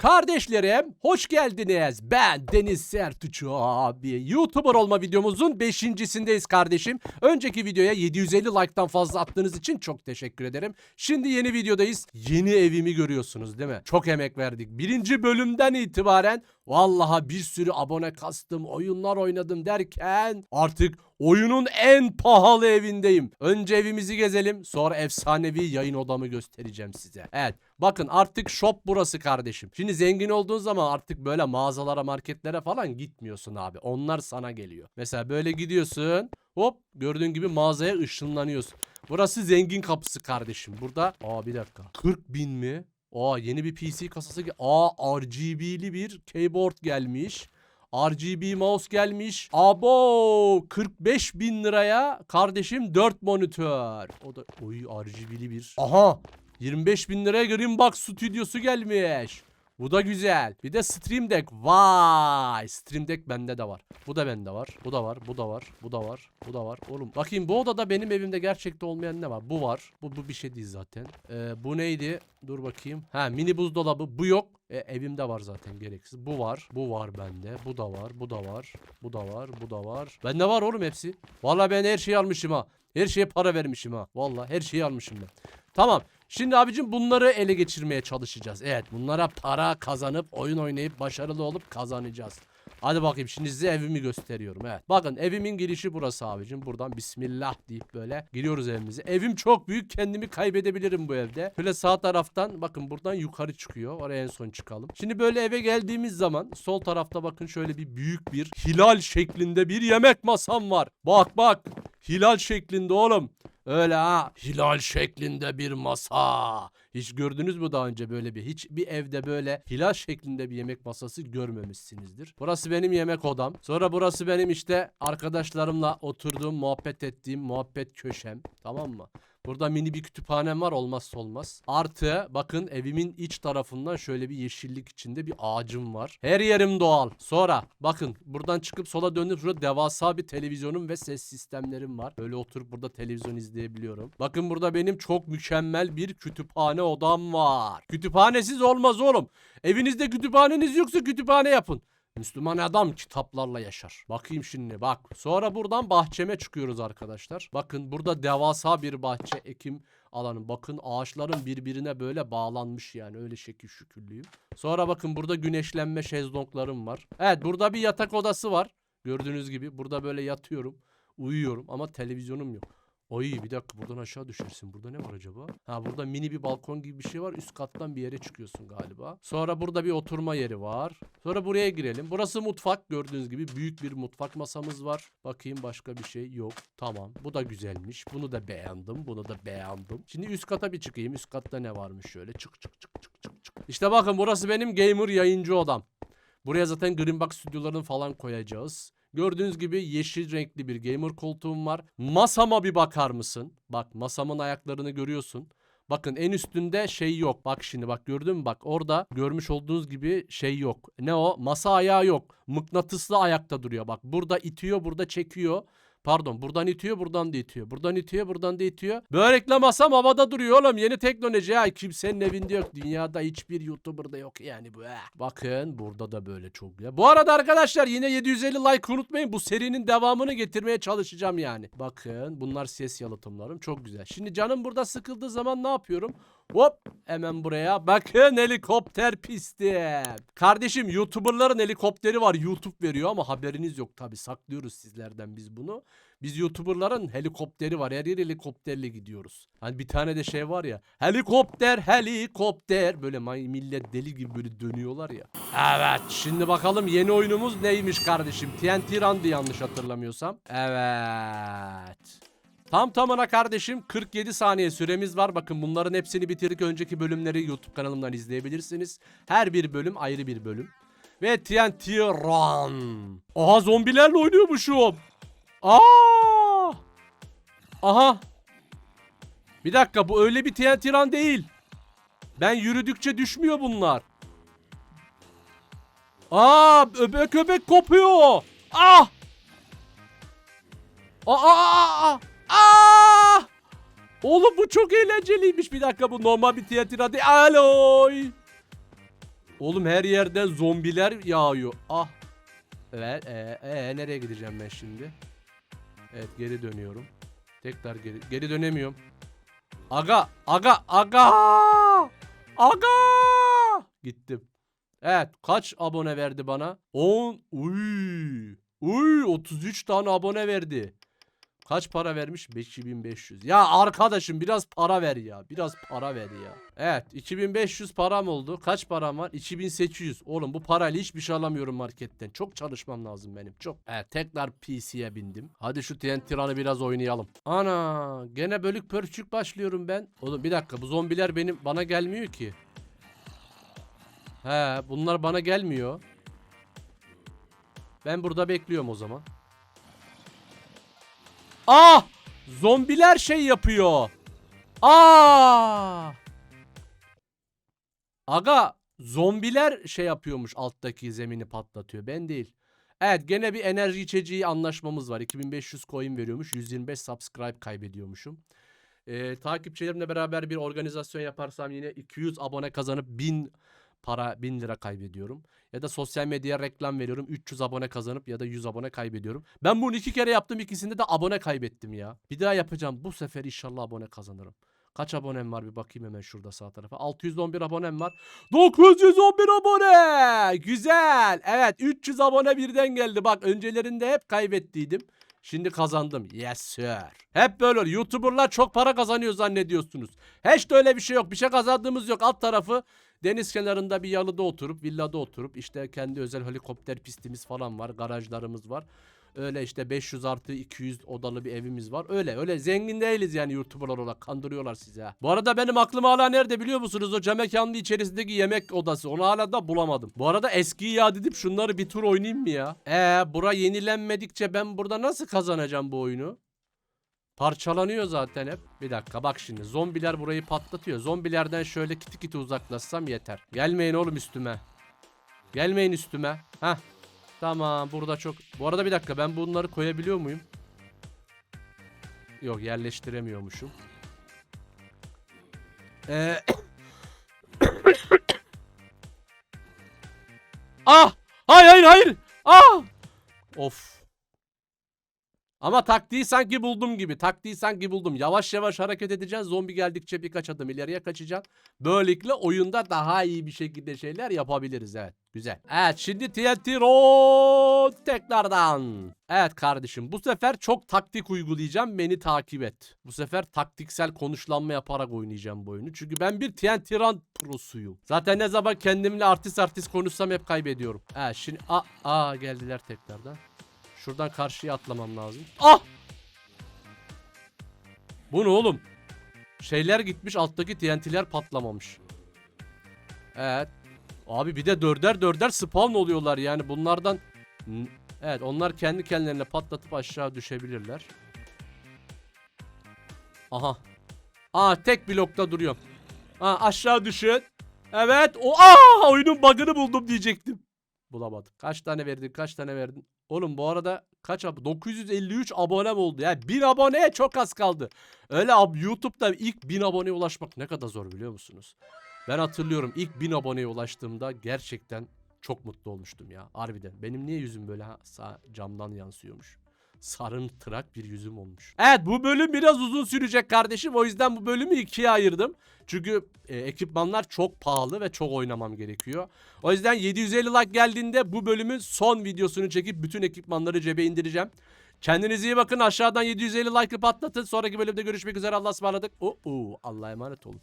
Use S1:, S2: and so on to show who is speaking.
S1: Kardeşlerim hoş geldiniz. Ben Deniz Sertuç abi. YouTuber olma videomuzun beşincisindeyiz kardeşim. Önceki videoya 750 like'tan fazla attığınız için çok teşekkür ederim. Şimdi yeni videodayız. Yeni evimi görüyorsunuz değil mi? Çok emek verdik. Birinci bölümden itibaren vallaha bir sürü abone kastım, oyunlar oynadım derken artık oyunun en pahalı evindeyim. Önce evimizi gezelim sonra efsanevi yayın odamı göstereceğim size. Evet bakın artık shop burası kardeşim. Şimdi zengin olduğun zaman artık böyle mağazalara marketlere falan gitmiyorsun abi. Onlar sana geliyor. Mesela böyle gidiyorsun hop gördüğün gibi mağazaya ışınlanıyorsun. Burası zengin kapısı kardeşim. Burada aa bir dakika 40 bin mi? Aa yeni bir PC kasası. Aa RGB'li bir keyboard gelmiş. RGB mouse gelmiş. Abo 45 bin liraya kardeşim 4 monitör. O da oy RGB'li bir. Aha 25 bin liraya Greenbox stüdyosu gelmiş. Bu da güzel. Bir de Stream Deck. Vay. Stream Deck bende de var. Bu da bende var. Bu da var. Bu da var. Bu da var. Bu da var. Oğlum bakayım bu odada benim evimde gerçekte olmayan ne var? Bu var. Bu, bu bir şey değil zaten. Ee, bu neydi? Dur bakayım. Ha mini buzdolabı. Bu yok. E, evimde var zaten gereksiz. Bu var. Bu var bende. Bu da var. Bu da var. Bu da var. Bu da var. Bende var oğlum hepsi. Vallahi ben her şeyi almışım ha. Her şeye para vermişim ha. Vallahi her şeyi almışım ben. Tamam. Şimdi abicim bunları ele geçirmeye çalışacağız. Evet bunlara para kazanıp oyun oynayıp başarılı olup kazanacağız. Hadi bakayım şimdi size evimi gösteriyorum. Evet. Bakın evimin girişi burası abicim. Buradan bismillah deyip böyle giriyoruz evimize. Evim çok büyük. Kendimi kaybedebilirim bu evde. Böyle sağ taraftan bakın buradan yukarı çıkıyor. Oraya en son çıkalım. Şimdi böyle eve geldiğimiz zaman sol tarafta bakın şöyle bir büyük bir hilal şeklinde bir yemek masam var. Bak bak. Hilal şeklinde oğlum. Öyle ha. Hilal şeklinde bir masa. Hiç gördünüz mü daha önce böyle bir? Hiç bir evde böyle hilal şeklinde bir yemek masası görmemişsinizdir. Burası benim yemek odam. Sonra burası benim işte arkadaşlarımla oturduğum, muhabbet ettiğim muhabbet köşem. Tamam mı? Burada mini bir kütüphanem var olmazsa olmaz. Artı bakın evimin iç tarafından şöyle bir yeşillik içinde bir ağacım var. Her yerim doğal. Sonra bakın buradan çıkıp sola dönüp şurada devasa bir televizyonum ve ses sistemlerim var. Böyle oturup burada televizyon izleyebiliyorum. Bakın burada benim çok mükemmel bir kütüphane odam var. Kütüphanesiz olmaz oğlum. Evinizde kütüphaneniz yoksa kütüphane yapın. Müslüman adam kitaplarla yaşar. Bakayım şimdi bak. Sonra buradan bahçeme çıkıyoruz arkadaşlar. Bakın burada devasa bir bahçe ekim alanı. Bakın ağaçların birbirine böyle bağlanmış yani öyle şekil şükürlüyüm. Sonra bakın burada güneşlenme şezlonglarım var. Evet burada bir yatak odası var. Gördüğünüz gibi burada böyle yatıyorum. Uyuyorum ama televizyonum yok. Oy bir dakika buradan aşağı düşersin. Burada ne var acaba? Ha burada mini bir balkon gibi bir şey var. Üst kattan bir yere çıkıyorsun galiba. Sonra burada bir oturma yeri var. Sonra buraya girelim. Burası mutfak. Gördüğünüz gibi büyük bir mutfak masamız var. Bakayım başka bir şey yok. Tamam. Bu da güzelmiş. Bunu da beğendim. Bunu da beğendim. Şimdi üst kata bir çıkayım. Üst katta ne varmış şöyle. Çık çık çık çık çık çık. İşte bakın burası benim gamer yayıncı odam. Buraya zaten Greenbox stüdyolarını falan koyacağız. Gördüğünüz gibi yeşil renkli bir gamer koltuğum var. Masama bir bakar mısın? Bak masamın ayaklarını görüyorsun. Bakın en üstünde şey yok. Bak şimdi bak gördün mü? Bak orada görmüş olduğunuz gibi şey yok. Ne o? Masa ayağı yok. Mıknatıslı ayakta duruyor. Bak burada itiyor, burada çekiyor. Pardon buradan itiyor buradan da itiyor. Buradan itiyor buradan da itiyor. Börekle masam havada duruyor oğlum. Yeni teknoloji ya. Kimsenin evinde yok. Dünyada hiçbir YouTuber'da yok yani bu. ha. Bakın burada da böyle çok güzel. Bu arada arkadaşlar yine 750 like unutmayın. Bu serinin devamını getirmeye çalışacağım yani. Bakın bunlar ses yalıtımlarım. Çok güzel. Şimdi canım burada sıkıldığı zaman ne yapıyorum? Hop hemen buraya. Bakın helikopter pisti. Kardeşim YouTuber'ların helikopteri var. YouTube veriyor ama haberiniz yok tabi. Saklıyoruz sizlerden biz bunu. Biz YouTuber'ların helikopteri var. Her yer helikopterle gidiyoruz. Hani bir tane de şey var ya. Helikopter, helikopter. Böyle millet deli gibi böyle dönüyorlar ya. Evet. Şimdi bakalım yeni oyunumuz neymiş kardeşim. TNT Run'dı yanlış hatırlamıyorsam. Evet. Tam tamına kardeşim 47 saniye süremiz var. Bakın bunların hepsini bitirdik. Önceki bölümleri YouTube kanalımdan izleyebilirsiniz. Her bir bölüm ayrı bir bölüm. Ve TNT Run. Aha zombilerle oynuyormuşum. Aa! Aha. Bir dakika bu öyle bir TNT Run değil. Ben yürüdükçe düşmüyor bunlar. Aa öbek öbek kopuyor. Ah! Aa, aa, aa, aa! Oğlum bu çok eğlenceliymiş. Bir dakika bu normal bir tiyatro değil. Aloy. Oğlum her yerden zombiler yağıyor. Ah. Evet. Ee, ee, nereye gideceğim ben şimdi? Evet geri dönüyorum. Tekrar geri geri dönemiyorum. Aga, aga, aga. Aga! Gittim. Evet, kaç abone verdi bana? 10. Uy. Uy, 33 tane abone verdi. Kaç para vermiş? 5500. Ya arkadaşım biraz para ver ya. Biraz para ver ya. Evet 2500 param oldu. Kaç param var? 2800. Oğlum bu parayla hiçbir şey alamıyorum marketten. Çok çalışmam lazım benim. Çok. Evet tekrar PC'ye bindim. Hadi şu TNT Run'ı biraz oynayalım. Ana gene bölük pörçük başlıyorum ben. Oğlum bir dakika bu zombiler benim bana gelmiyor ki. He bunlar bana gelmiyor. Ben burada bekliyorum o zaman. Ah! Zombiler şey yapıyor. Aa! Aga zombiler şey yapıyormuş alttaki zemini patlatıyor. Ben değil. Evet gene bir enerji içeceği anlaşmamız var. 2500 coin veriyormuş. 125 subscribe kaybediyormuşum. Ee, takipçilerimle beraber bir organizasyon yaparsam yine 200 abone kazanıp 1000 para 1000 lira kaybediyorum. Ya da sosyal medyaya reklam veriyorum. 300 abone kazanıp ya da 100 abone kaybediyorum. Ben bunu iki kere yaptım. ikisinde de abone kaybettim ya. Bir daha yapacağım. Bu sefer inşallah abone kazanırım. Kaç abonem var bir bakayım hemen şurada sağ tarafa. 611 abonem var. 911 abone. Güzel. Evet 300 abone birden geldi. Bak öncelerinde hep kaybettiydim. Şimdi kazandım. Yes sir. Hep böyle. YouTuber'lar çok para kazanıyor zannediyorsunuz. Hiç de öyle bir şey yok. Bir şey kazandığımız yok. Alt tarafı deniz kenarında bir yalıda oturup, villada oturup işte kendi özel helikopter pistimiz falan var. Garajlarımız var. Öyle işte 500 artı 200 odalı bir evimiz var. Öyle öyle zengin değiliz yani YouTuber'lar olarak. Kandırıyorlar sizi ha. Bu arada benim aklım hala nerede biliyor musunuz? O cam mekanlı içerisindeki yemek odası. Onu hala da bulamadım. Bu arada eskiyi yad edip şunları bir tur oynayayım mı ya? Ee bura yenilenmedikçe ben burada nasıl kazanacağım bu oyunu? Parçalanıyor zaten hep. Bir dakika bak şimdi zombiler burayı patlatıyor. Zombilerden şöyle kiti kiti uzaklaşsam yeter. Gelmeyin oğlum üstüme. Gelmeyin üstüme. Heh. Tamam burada çok. Bu arada bir dakika ben bunları koyabiliyor muyum? Yok yerleştiremiyormuşum. Ee... ah! Hayır hayır hayır! Ah! Of. Ama taktiği sanki buldum gibi. Taktiği sanki buldum. Yavaş yavaş hareket edeceğiz. Zombi geldikçe birkaç adım ileriye kaçacaksın. Böylelikle oyunda daha iyi bir şekilde şeyler yapabiliriz. Evet. Güzel. Evet şimdi TNT Road tekrardan. Evet kardeşim bu sefer çok taktik uygulayacağım. Beni takip et. Bu sefer taktiksel konuşlanma yaparak oynayacağım bu oyunu. Çünkü ben bir TNT Run prosuyum. Zaten ne zaman kendimle artist artist konuşsam hep kaybediyorum. Evet şimdi a, a geldiler tekrardan. Şuradan karşıya atlamam lazım. Ah! Bu ne oğlum? Şeyler gitmiş alttaki TNT'ler patlamamış. Evet. Abi bir de dörder dörder spawn oluyorlar yani bunlardan. Evet onlar kendi kendilerine patlatıp aşağı düşebilirler. Aha. Aa tek blokta duruyor. Aa aşağı düşün. Evet. O aa oyunun bug'ını buldum diyecektim. Bulamadım. Kaç tane verdin? Kaç tane verdin? Oğlum bu arada kaç ab 953 abonem oldu. Yani 1000 aboneye çok az kaldı. Öyle ab YouTube'da ilk 1000 aboneye ulaşmak ne kadar zor biliyor musunuz? Ben hatırlıyorum ilk 1000 aboneye ulaştığımda gerçekten çok mutlu olmuştum ya. Harbiden. Benim niye yüzüm böyle ha, sağ camdan yansıyormuş? Sarın tırak bir yüzüm olmuş. Evet bu bölüm biraz uzun sürecek kardeşim. O yüzden bu bölümü ikiye ayırdım. Çünkü e, ekipmanlar çok pahalı ve çok oynamam gerekiyor. O yüzden 750 like geldiğinde bu bölümün son videosunu çekip bütün ekipmanları cebe indireceğim. Kendinize iyi bakın. Aşağıdan 750 like'ı patlatın. Sonraki bölümde görüşmek üzere. Allah'a ısmarladık. Oo, Allah'a emanet olun.